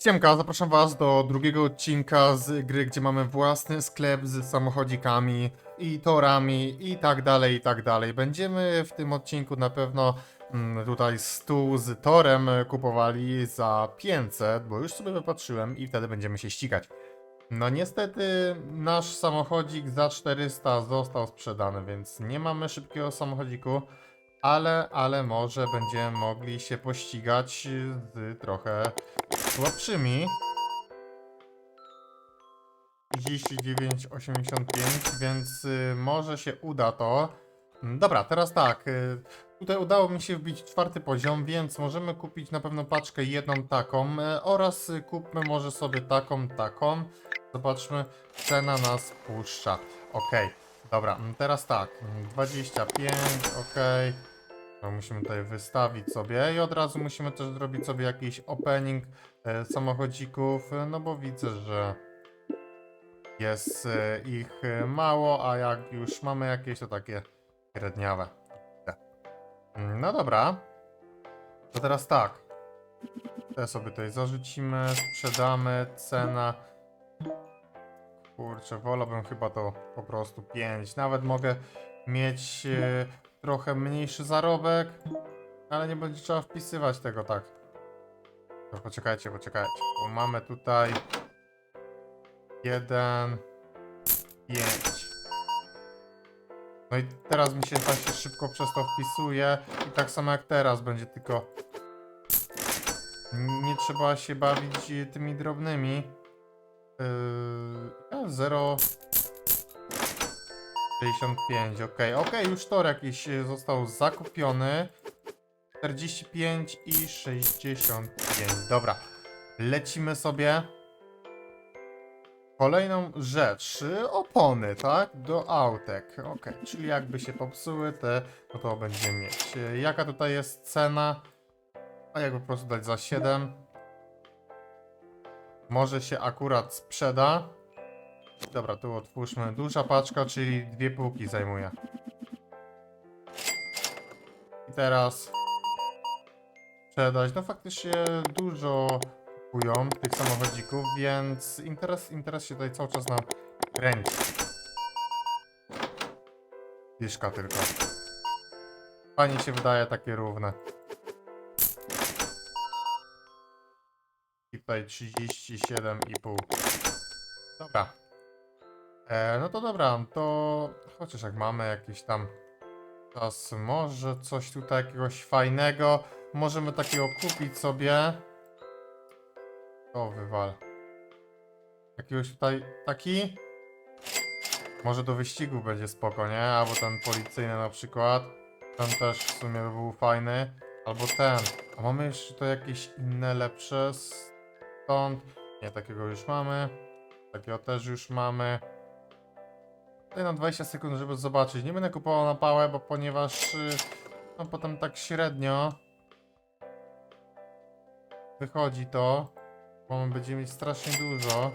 Siemka, zapraszam was do drugiego odcinka z gry, gdzie mamy własny sklep z samochodzikami i torami i tak dalej, i tak dalej. Będziemy w tym odcinku na pewno mm, tutaj stół z torem kupowali za 500, bo już sobie wypatrzyłem i wtedy będziemy się ścigać. No niestety nasz samochodzik za 400 został sprzedany, więc nie mamy szybkiego samochodziku, ale, ale może będziemy mogli się pościgać z trochę słabszymi. 39,85, więc y, może się uda to. Mm, Dobra, teraz tak. Y, tutaj udało mi się wbić czwarty poziom, więc możemy kupić na pewno paczkę jedną taką y, oraz kupmy może sobie taką, taką. Zobaczmy, cena nas puszcza. Ok, dobra, mm, teraz tak. mm, 25, ok. To musimy tutaj wystawić sobie i od razu musimy też zrobić sobie jakiś opening e, samochodzików, e, no bo widzę, że jest e, ich e, mało, a jak już mamy jakieś, to takie średniawe. Te. Mm, No dobra. To teraz tak. Te sobie tutaj zarzucimy, sprzedamy, cena. Kurczę, wolałbym chyba to po prostu 5. Nawet mogę mieć e, trochę mniejszy zarobek, ale nie będzie trzeba wpisywać tego tak. To poczekajcie, poczekajcie, bo mamy tutaj 1, 5. No i teraz mi się tak szybko przez to wpisuje i tak samo jak teraz będzie tylko nie trzeba się bawić tymi drobnymi. Yy, 0 65, ok, ok, już tor jakiś e, został zakupiony. 45 i 65, dobra. Lecimy sobie. Kolejną rzecz, y, opony, tak? Do autek, ok, czyli jakby się popsuły te, no to będziemy mieć. Y, Jaka tutaj jest cena? A jak po prostu dać za 7? Może się akurat sprzeda. Dobra, tu otwórzmy. Duża paczka, czyli dwie półki zajmuje. I teraz sprzedać. No faktycznie dużo kupują tych samochodzików, więc interes, interes się tutaj cały czas nam kręci. Piszka tylko. Fajnie się wydaje takie równe. I tutaj 37,5. Dobra. E, no to dobra, to chociaż jak mamy jakieś tam czas, może coś tutaj jakiegoś fajnego, możemy takiego kupić sobie. O, wywal. Jakiegoś tutaj taki. Może do wyścigu będzie spoko, nie? Albo ten policyjny na przykład. Ten też w sumie by był fajny. Albo ten. A mamy jeszcze to jakieś inne lepsze stąd. Nie, takiego już mamy. Takiego też już mamy. Tutaj na 20 sekund, żeby zobaczyć. Nie będę kupował na pałę, bo ponieważ y, no potem tak średnio wychodzi to, bo my będziemy mieć strasznie dużo.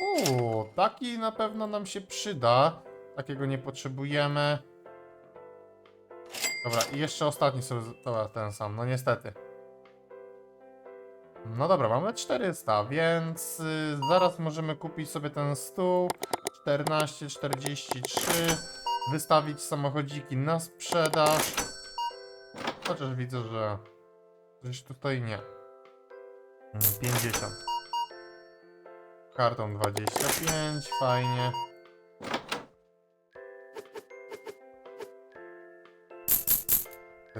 Uuu, taki na pewno nam się przyda. Takiego nie potrzebujemy. Dobra, i jeszcze ostatni sobie, dobra, ten sam, no niestety. No dobra, mamy 400, więc y, zaraz możemy kupić sobie ten stół. 14,43. Wystawić samochodziki na sprzedaż. Chociaż widzę, że gdzieś tutaj nie. Mm, 50. Karton 25, fajnie.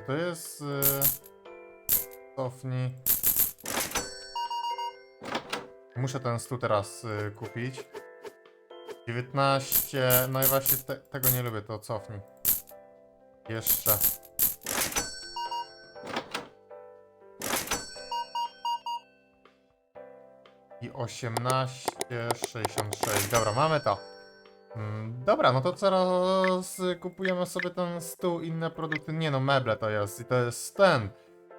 To jest? y, Cofnij. Muszę ten stół teraz y, kupić. 19. No i właśnie te, tego nie lubię, to cofnij. Jeszcze. I 18, 66. Dobra, mamy to. Mm, Dobra, no to teraz kupujemy sobie ten stół, inne produkty. Nie no, meble to jest i to jest ten.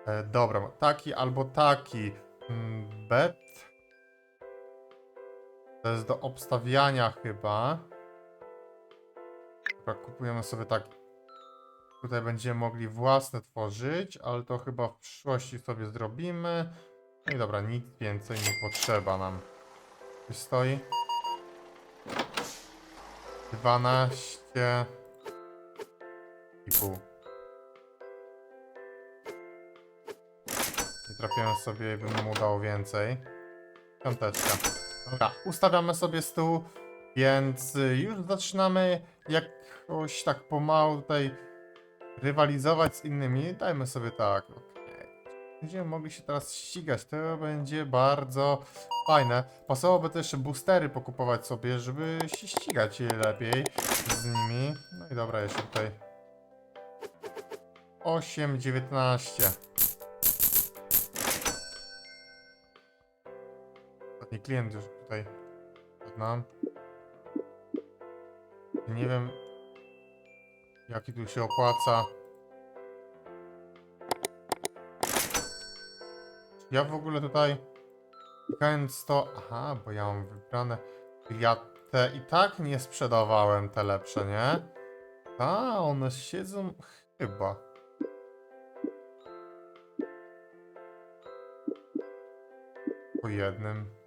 E, dobra, taki albo taki. Mm, Bet. To jest do obstawiania chyba. Dobra, kupujemy sobie tak. Tutaj będziemy mogli własne tworzyć, ale to chyba w przyszłości sobie zrobimy. No i dobra, nic więcej nie potrzeba nam. Tu stoi. 12 i pół. I trafiłem sobie, bym mu dał więcej. Piąteczka. Dobra, ustawiamy sobie stół, więc y, już zaczynamy jakoś tak pomału tutaj rywalizować z innymi. Dajmy sobie tak. Będziemy mogli się teraz ścigać. To będzie bardzo fajne. Pasowałoby też jeszcze boostery pokupować sobie, żeby się ścigać lepiej z nimi. No i dobra, jeszcze tutaj 8, 19. Ostatni klient już tutaj znam. Nie wiem, jaki tu się opłaca. Ja w ogóle tutaj klikając to... Aha, bo ja mam wybrane... Ja te i tak nie sprzedawałem, te lepsze, nie? A, one siedzą chyba. Po jednym.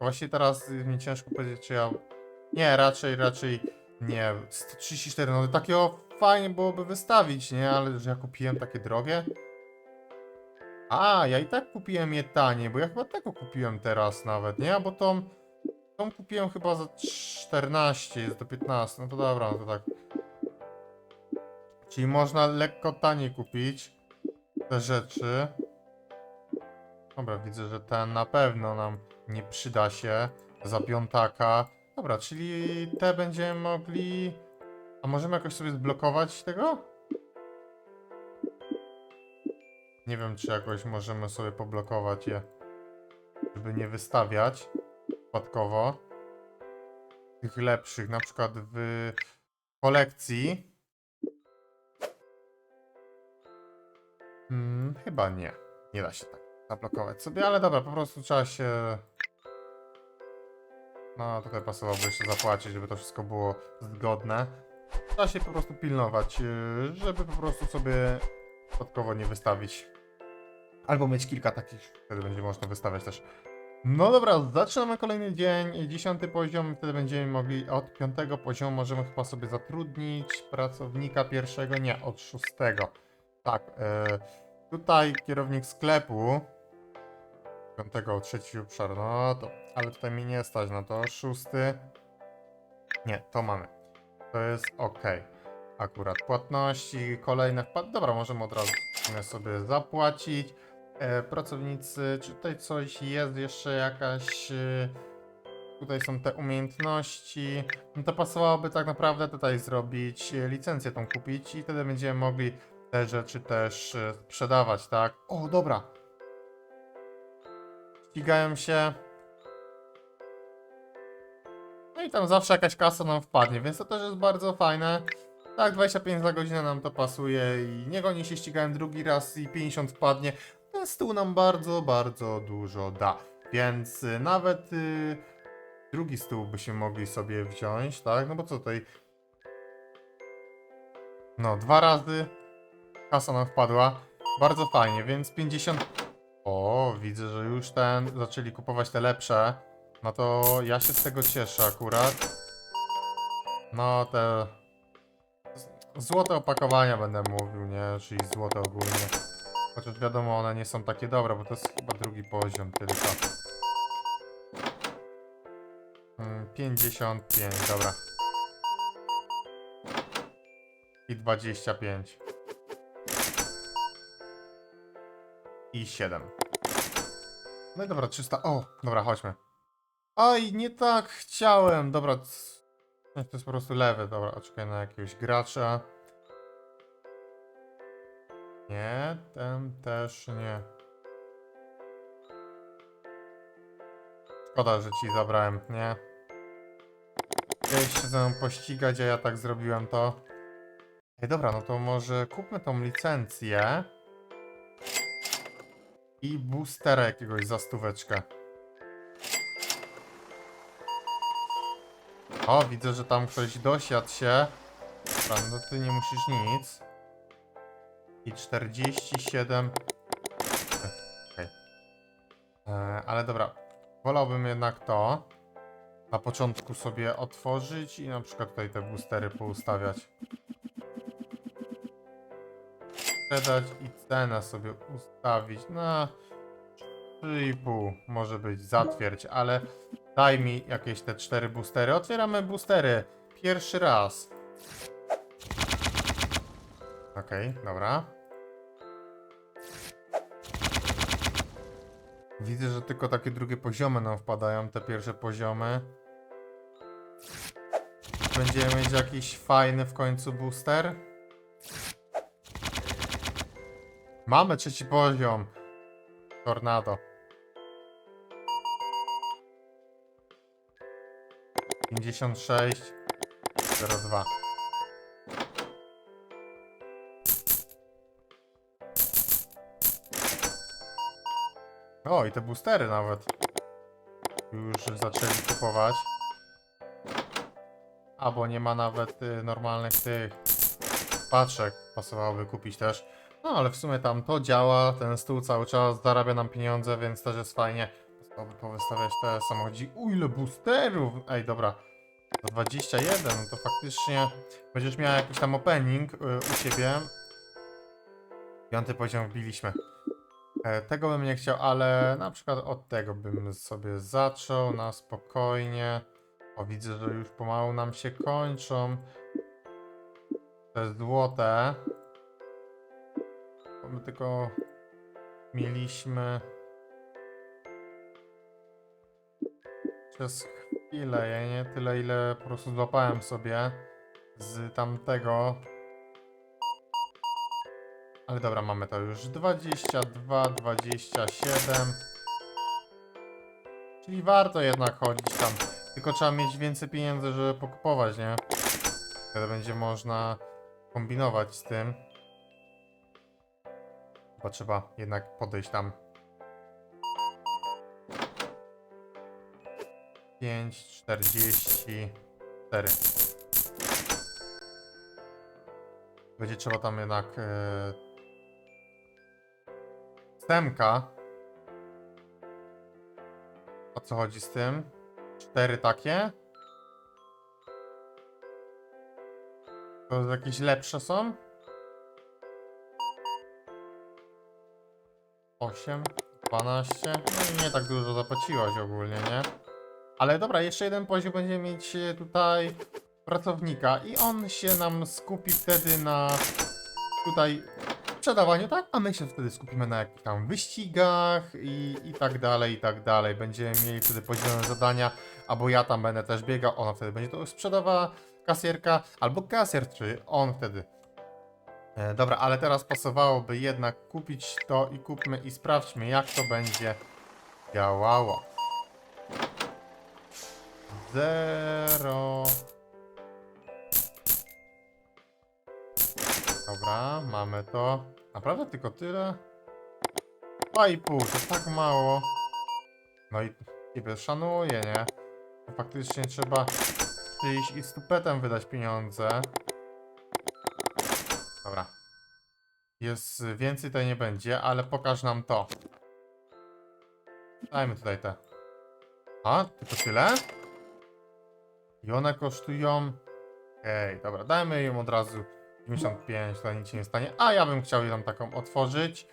Właśnie teraz mi ciężko powiedzieć, czy ja... Nie, raczej, raczej nie. 134, no takiego fajnie byłoby wystawić, nie? Ale że ja kupiłem takie drogie? A, ja i tak kupiłem je tanie, bo ja chyba tego kupiłem teraz nawet, nie? Bo tą, tą kupiłem chyba za 14, jest do 15, no to dobra, no to tak. Czyli można lekko taniej kupić te rzeczy. Dobra, widzę, że ten na pewno nam nie przyda się za piątaka. Dobra, czyli te będziemy mogli... A możemy jakoś sobie zblokować tego? Nie wiem, czy jakoś możemy sobie poblokować je, żeby nie wystawiać przypadkowo tych lepszych, na przykład w kolekcji. Hmm, chyba nie. Nie da się tak zablokować sobie, ale dobra, po prostu trzeba się... No, tutaj pasowałoby jeszcze zapłacić, żeby to wszystko było zgodne. Trzeba się po prostu pilnować, yy, żeby po prostu sobie przypadkowo nie wystawić. Albo mieć kilka takich, wtedy będzie można wystawiać też. No dobra, zaczynamy kolejny dzień, dziesiąty poziom, wtedy będziemy mogli od piątego poziomu możemy chyba sobie zatrudnić pracownika pierwszego, nie, od szóstego. Tak, e, tutaj kierownik sklepu, piątego, trzeci obszar, no to, ale tutaj mi nie stać na to, szósty, nie, to mamy, to jest ok. Akurat płatności, kolejne wpad, dobra, możemy od razu sobie zapłacić. E, pracownicy, czy tutaj coś jest jeszcze jakaś... E, tutaj są te umiejętności. No to pasowałoby tak naprawdę tutaj zrobić e, licencję tą kupić i wtedy będziemy mogli te rzeczy też e, sprzedawać, tak? O, dobra. Ścigają się. No i tam zawsze jakaś kasa nam wpadnie, więc to też jest bardzo fajne. Tak, 25 za godzinę nam to pasuje i niech oni się ścigają drugi raz i 50 wpadnie. Ten stół nam bardzo, bardzo dużo da. Więc y, nawet y, drugi stół byśmy mogli sobie wziąć, tak? No bo co tutaj? No, dwa razy kasa nam wpadła. Bardzo fajnie, więc 50... O, widzę, że już ten zaczęli kupować te lepsze. No to ja się z tego cieszę akurat. No, te złote opakowania będę mówił, nie? Czyli złote ogólnie. Chociaż wiadomo, one nie są takie dobre, bo to jest chyba drugi poziom tylko. Mm, 55, dobra. I 25. I 7. No i dobra, 300. O, dobra, chodźmy. Oj, nie tak chciałem. Dobra, to jest po prostu lewy. Dobra, czekaj na jakiegoś gracza. Nie, ten też nie. Szkoda, że ci zabrałem, nie? Chciałeś się ze mną pościgać, a ja tak zrobiłem to. Ej, dobra, no to może kupmy tą licencję. I boostera jakiegoś za stóweczkę. O, widzę, że tam ktoś dosiadł się. Dobra, no ty nie musisz nic. I 47. Okej. E, ale dobra, wolałbym jednak to na początku sobie otworzyć i na przykład tutaj te boostery poustawiać. Sprzedać i cenę sobie ustawić na 3,5 może być zatwierdź, ale daj mi jakieś te cztery boostery. Otwieramy boostery. Pierwszy raz. Okej, dobra. Widzę, że tylko takie drugie poziomy nam wpadają, te pierwsze poziomy. Będziemy mieć jakiś fajny w końcu booster. Mamy trzeci poziom. Tornado. 56 02 O, i te boostery nawet. Już zaczęli kupować. Albo nie ma nawet y, normalnych tych paczek. Pasowałoby kupić też. No ale w sumie tam to działa, ten stół cały czas zarabia nam pieniądze, więc też jest fajnie. Pasowałoby powystawiać te samochodzi. U ile boosterów! Ej, dobra. To 21, no to faktycznie będziesz miał jakiś tam opening y, u siebie. Piąty poziom wbiliśmy. E, Tego bym nie chciał, ale na przykład od tego bym sobie zaczął na spokojnie. O, widzę, że już pomału nam się kończą te złote. Bo my tylko mieliśmy przez chwilę, ja nie tyle ile po prostu złapałem sobie z tamtego ale dobra, mamy to już 22, 27. Czyli warto jednak chodzić tam. Tylko trzeba mieć więcej pieniędzy, żeby pokupować, nie? Wtedy będzie można kombinować z tym. Bo trzeba jednak podejść tam. 5, 44. Będzie trzeba tam jednak e, Stemka. O co chodzi z tym? Cztery takie. To jakieś lepsze są? Osiem, dwanaście. No i nie tak dużo zapłaciłaś ogólnie, nie? Ale dobra, jeszcze jeden poziom będziemy mieć e, tutaj pracownika i on się nam skupi wtedy na tutaj sprzedawaniu, tak? A my się wtedy skupimy na jakichś tam wyścigach i, i tak dalej, i tak dalej. Będziemy mieli wtedy podzielone zadania, albo ja tam będę też biegał, ona wtedy będzie to sprzedawała, kasjerka, albo kasjer, czy on wtedy. E, dobra, ale teraz pasowałoby jednak kupić to i kupmy i sprawdźmy, jak to będzie działało. Zero. Dobra, mamy to. Naprawdę tylko tyle? 2,5 to tak mało. No i ciebie szanuję, nie? To faktycznie trzeba przyjść i z tupetem wydać pieniądze. Jest więcej tutaj nie będzie, ale pokaż nam to. Dajmy tutaj te. A, tylko tyle? I one kosztują... Ej, dobra, dajmy im od razu 95, to nic się nie stanie. A ja bym chciał ją taką otworzyć.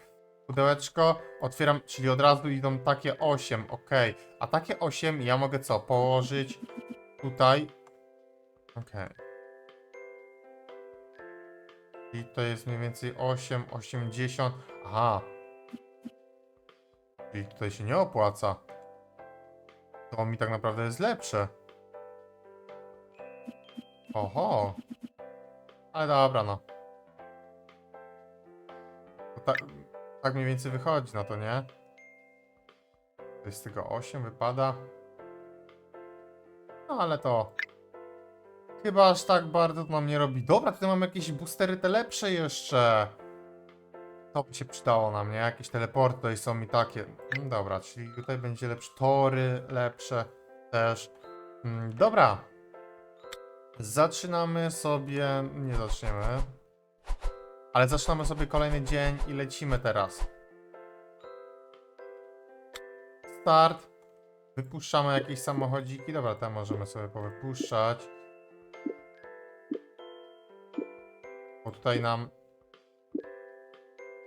Pudełeczko, otwieram, czyli od razu idą takie 8, ok. A takie 8 ja mogę co? Położyć tutaj. Ok. I to jest mniej więcej 8, 80. Aha. Czyli tutaj się nie opłaca. To mi tak naprawdę jest lepsze. Oho. Ale dobra, no. Tak, tak mniej więcej wychodzi na to, nie? To jest tego 8 wypada. No ale to... Chyba aż tak bardzo to nam nie robi. Dobra, tutaj mamy jakieś boostery te lepsze jeszcze. To by się przydało nam, nie? Jakieś teleporty tutaj są i takie. No dobra, czyli tutaj będzie lepsze tory, lepsze też. Mm, dobra. Zaczynamy sobie. Nie zaczniemy. Ale zaczynamy sobie kolejny dzień i lecimy teraz. start. Wypuszczamy jakieś samochodziki. Dobra, te możemy sobie powypuszczać. Bo tutaj nam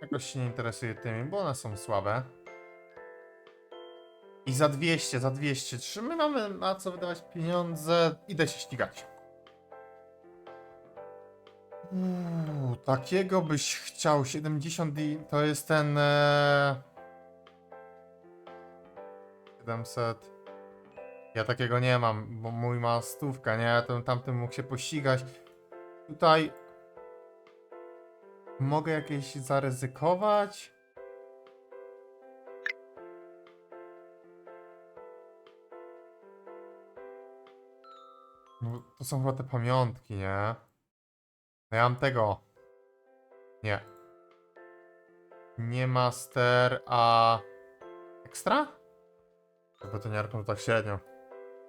jakoś się nie interesuje tymi, bo one są słabe. I za 200, za 200. Czy my mamy na co wydawać pieniądze? Idę się ścigać. Uuu, takiego byś chciał 70 i to jest ten e... 700 ja takiego nie mam, bo mój ma stówkę, nie? To tamtym mógł się pościgać. Tutaj mogę jakieś zaryzykować. No, to są chyba te pamiątki, nie? No ja mam tego. Nie. Nie master, a... Ekstra? To tak średnio.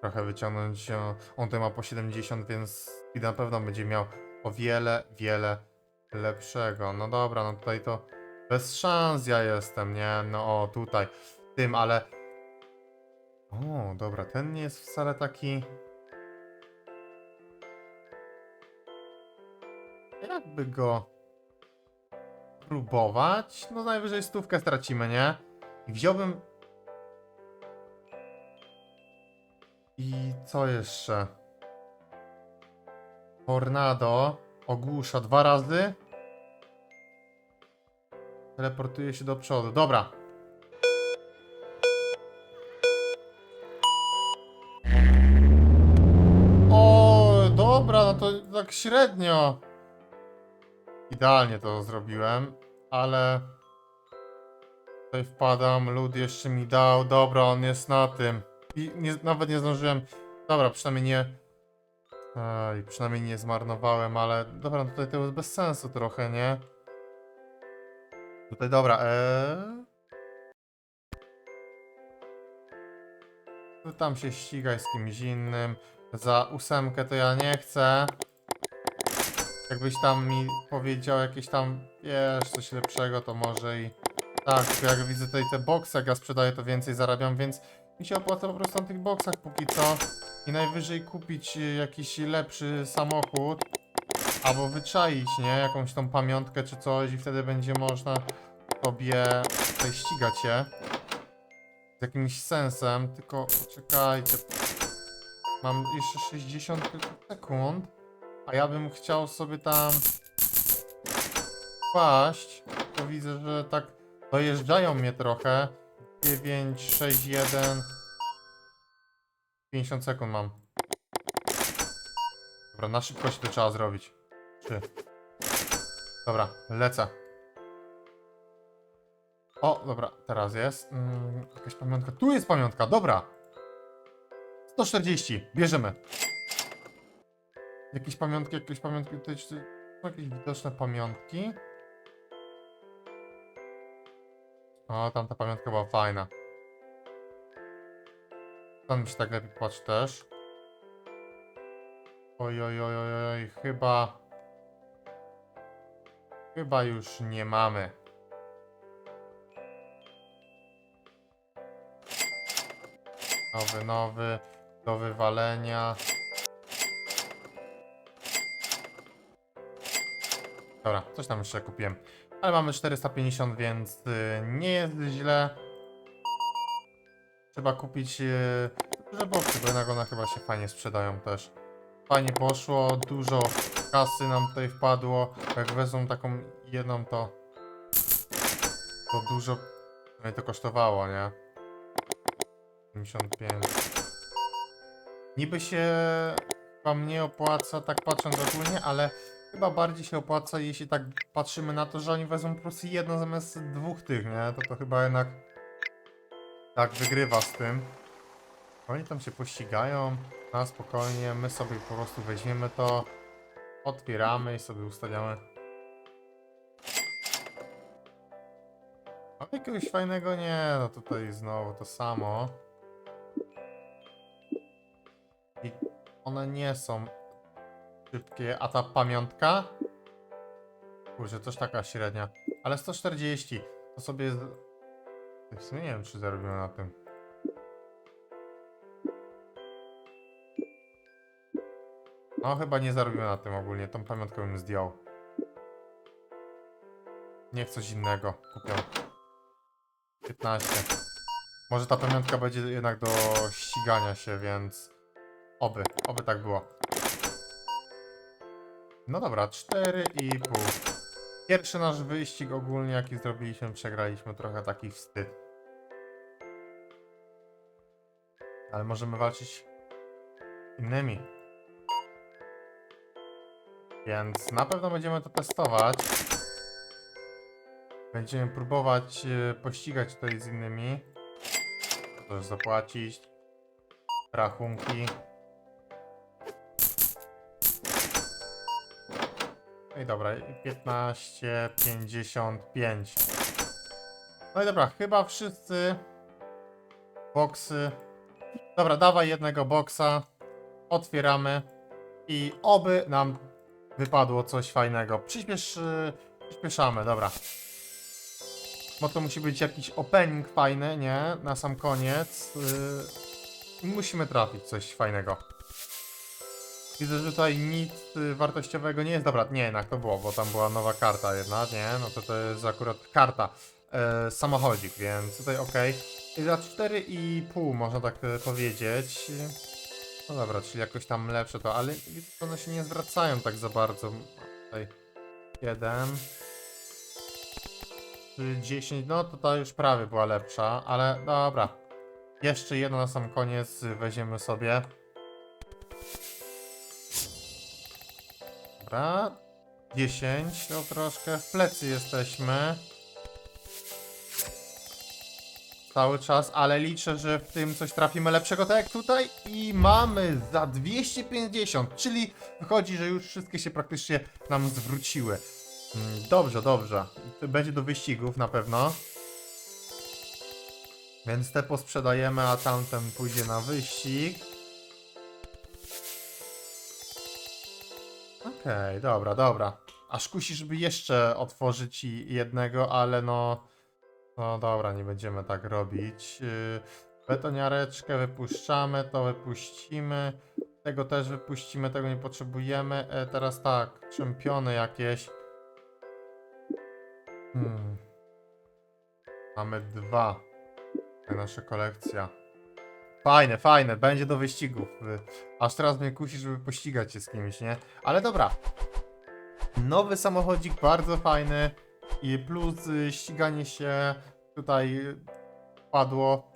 Trochę wyciągnąć. o, On tutaj ma po 70, więc i na pewno będzie miał o wiele, wiele lepszego. No dobra, no tutaj to bez szans ja jestem, nie? No o, tutaj, tym, ale... O, dobra, ten nie jest wcale taki... Jakby go próbować? No najwyżej stówkę stracimy, nie? I wziąłbym... I co jeszcze? Tornado ogłusza dwa razy. Teleportuje się do przodu. Dobra. O, dobra, no to tak średnio. Idealnie to zrobiłem, ale tutaj wpadam, lud jeszcze mi dał, dobra, on jest na tym. I nie, nawet nie zdążyłem, dobra, przynajmniej nie, Ej, przynajmniej nie zmarnowałem, ale dobra, no tutaj to jest bez sensu trochę, nie? Tutaj dobra, eee... Tu tam się ścigaj z kimś innym. Za ósemkę to ja nie chcę. Jakbyś tam mi powiedział jakieś tam, wiesz, coś lepszego, to może i... Tak, jak widzę tutaj te boksy, jak ja sprzedaję, to więcej zarabiam, więc mi się opłaca po prostu na tych boksach póki co. I najwyżej kupić y, jakiś lepszy samochód. Albo wyczaić, nie? Jakąś tą pamiątkę czy coś i wtedy będzie można sobie tutaj ścigać się. Z jakimś sensem, tylko poczekajcie. Mam jeszcze 60 tylko sekund. A ja bym chciał sobie tam paść. To widzę, że tak dojeżdżają mnie trochę. 9, 6, 1. 50 sekund mam. Dobra, na szybkość to trzeba zrobić. 3. Dobra, lecę. O, dobra, teraz jest. Mm, jakaś pamiątka. Tu jest pamiątka, dobra. 140, bierzemy. Jakieś pamiątki, jakieś pamiątki tutaj, są jakieś widoczne pamiątki? O, tamta pamiątka była fajna. Tam mi się tak lepiej patrzy też. Oj, oj, oj, oj, oj, chyba... Chyba już nie mamy. Nowy, nowy, do wywalenia. Dobra, coś tam jeszcze kupiłem. Ale mamy 450, więc y, nie jest źle. Trzeba kupić yy, duże boksy, bo jednak one chyba się fajnie sprzedają też. Fajnie poszło, dużo kasy nam tutaj wpadło. Jak wezmą taką jedną, to to dużo mnie to kosztowało, nie? 55. Niby się chyba mnie opłaca, tak patrząc ogólnie, ale chyba bardziej się opłaca, jeśli tak patrzymy na to, że oni wezmą po prostu jedno zamiast dwóch tych, nie? To to chyba jednak tak wygrywa z tym. Oni tam się pościgają, na spokojnie, my sobie po prostu weźmiemy to, otwieramy i sobie ustawiamy. A jakiegoś fajnego nie, no tutaj znowu to samo. I one nie są szybkie, a ta pamiątka? Kurczę, też taka średnia. Ale 140, to sobie... W sumie nie wiem, czy zarobiłem na tym. No chyba nie zarobiłem na tym ogólnie, tą pamiątkę bym zdjął. Niech coś innego kupię. 15. Może ta pamiątka będzie jednak do ścigania się, więc... Oby, oby tak było. No dobra, 4,5. Pierwszy nasz wyścig ogólnie, jaki zrobiliśmy, przegraliśmy trochę taki wstyd. Ale możemy walczyć innymi. Więc na pewno będziemy to testować. Będziemy próbować e, pościgać tutaj z innymi. Też zapłacić. Rachunki. I dobra, i 15, 55. No i dobra, chyba wszyscy boksy. Dobra, dawaj jednego boksa. Otwieramy. I oby nam wypadło coś fajnego. Przyspiesz, yy, przyspieszamy, dobra. Bo to musi być jakiś opening fajny, nie? Na sam koniec. Yy, musimy trafić coś fajnego. Widzę, że tutaj nic y, wartościowego nie jest. Dobra, nie, jednak to było, bo tam była nowa karta jedna, nie? No to to jest akurat karta. E, samochodzik, więc tutaj ok. I za 4,5 można tak e, powiedzieć. No dobra, czyli jakoś tam lepsze to, ale one się nie zwracają tak za bardzo. Tutaj 7. 3, 10, no to ta już prawie była lepsza, ale dobra. Jeszcze jedno na sam koniec weźmiemy sobie. Dobra. 10, to troszkę w plecy jesteśmy. Cały czas, ale liczę, że w tym coś trafimy lepszego, tak jak tutaj. I mamy za 250, czyli wychodzi, że już wszystkie się praktycznie nam zwróciły. Mm, Dobrze, dobrze. Będzie do wyścigów na pewno. Więc te posprzedajemy, a tamten pójdzie na wyścig. Okej, dobra, dobra. Aż kusi, żeby jeszcze otworzyć i jednego, ale no... No dobra, nie będziemy tak robić. Yy, betoniareczkę wypuszczamy, to wypuścimy. Tego też wypuścimy, tego nie potrzebujemy. E, teraz tak, czempiony jakieś. Hmm. Mamy dwa. Nasza kolekcja. Fajne, fajne, będzie do wyścigów. Y, Aż teraz mnie kusi, żeby pościgać się z kimś, nie? Ale dobra. Nowy samochodzik, bardzo fajny. I plus y, ściganie się tutaj wpadło.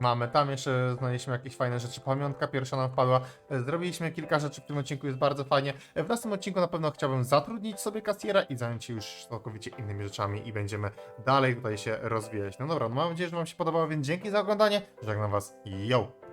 Mamy tam jeszcze znaleźliśmy jakieś fajne rzeczy. Pamiątka pierwsza nam wpadła. E, Zrobiliśmy kilka rzeczy w tym odcinku, jest bardzo fajnie. E, W następnym odcinku na pewno chciałbym zatrudnić sobie kasjera i zająć się już całkowicie innymi rzeczami i będziemy dalej tutaj się rozwijać. No dobra, no mam nadzieję, że Wam się podobało, więc dzięki za oglądanie. Żegnam Was. Yo!